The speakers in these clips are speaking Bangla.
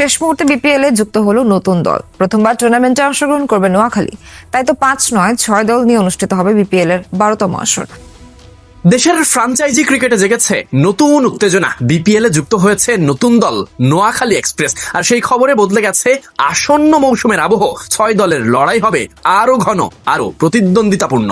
শেষ মুহূর্তে বিপিএল এ যুক্ত হলো নতুন দল। প্রথমবার টুর্নামেন্টে অংশগ্রহণ করবে নোয়াখালী। তাই তো পাঁচ নয়, ছয় দল নিয়ে অনুষ্ঠিত হবে বিপিএল এর বারোতম আসর। দেশের ফ্রাঞ্চাইজি ক্রিকেটে জেগেছে নতুন উত্তেজনা। বিপিএল এ যুক্ত হয়েছে নতুন দল নোয়াখালী এক্সপ্রেস। আর সেই খবরে বদলে গেছে আসন্ন মৌসুমের আবহ। ছয় দলের লড়াই হবে আরও ঘন আরও প্রতিদ্বন্দ্বিতাপূর্ণ।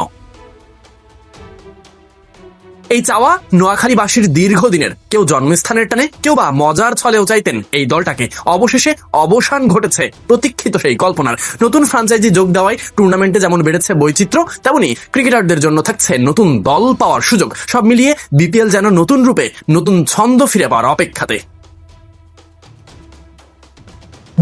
এই চাওয়া নোয়াখালীবাসীর দীর্ঘদিনের। কেউ জন্মস্থানের টানে, কেউ বা মজার ছলেও চাইতেন এই দলটাকে। অবশেষে অবসান ঘটেছে প্রতীক্ষিত সেই কল্পনার। নতুন ফ্রাঞ্চাইজি যোগ দেওয়ায় টুর্নামেন্টে যেমন বেড়েছে বৈচিত্র্য, তেমনি ক্রিকেটারদের জন্য থাকছে নতুন দল পাওয়ার সুযোগ। সব মিলিয়ে বিপিএল যেন নতুন রূপে নতুন ছন্দ ফিরে পাওয়ার অপেক্ষাতে।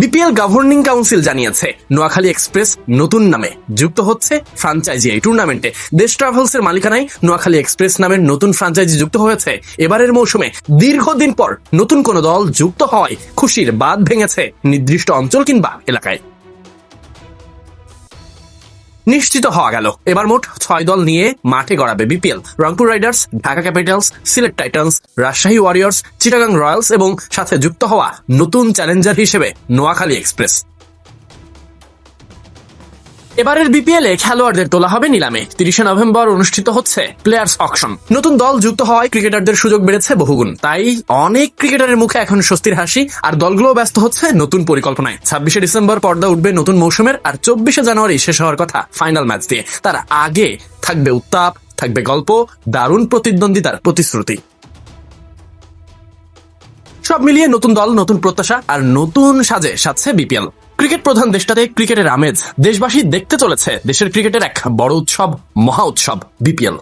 বিপিএল গভর্নিং কাউন্সিল জানিয়েছে, নোয়াখালী এক্সপ্রেস নতুন নামে যুক্ত হচ্ছে ফ্রাঞ্চাইজি এই টুর্নামেন্টে দেশ ট্রাভেলস এর মালিকানায় নোয়াখালী এক্সপ্রেস নামের নতুন ফ্রাঞ্চাইজি যুক্ত হয়েছে। এবারের মৌসুমে দীর্ঘদিন পর নতুন কোন দল যুক্ত হওয়ায় খুশির বাদ ভেঙেছে নির্দিষ্ট অঞ্চল কিংবা এলাকায়। নিশ্চিত হওয়া গেল। এবার মোট ছয় দল নিয়ে মাঠে গড়াবে BPL. Rangpur Riders, Dhaka Capitals, Sylhet Titans, Rajshahi Warriors, Chittagong Royals এবং সাথে যুক্ত হওয়া নতুন চ্যালেঞ্জার হিসেবে নোয়াখালী এক্সপ্রেস। এবারের বিপিএল এ খেলোয়াড়দের তোলা হবে নিলামে। তিরিশে নভেম্বর অনুষ্ঠিত হচ্ছে প্লেয়ার্স অকশন নতুন দল যুক্ত হওয়ায় ক্রিকেটারদের সুযোগ বেড়েছে বহুগুণ। তাই অনেক ক্রিকেটারের মুখে এখন স্বস্তির হাসি, আর দলগুলো ব্যস্ত হচ্ছে নতুন পরিকল্পনায়। ছাব্বিশে ডিসেম্বর পর্দা উঠবে নতুন মৌসুমের, আর চব্বিশে জানুয়ারি শেষ হওয়ার কথা ফাইনাল ম্যাচ দিয়ে। তার আগে থাকবে উত্তাপ, থাকবে গল্প, দারুণ প্রতিদ্বন্দ্বিতার প্রতিশ্রুতি। সব মিলিয়ে নতুন দল, নতুন প্রত্যাশা, আর নতুন সাজে সাজছে বিপিএল ক্রিকেট প্রধান দেশটাতে ক্রিকেটের আমেজ দেশবাসী দেখতে চলেছে। দেশের ক্রিকেটের এক বড় উৎসব, মহা উৎসব, বিপিএল।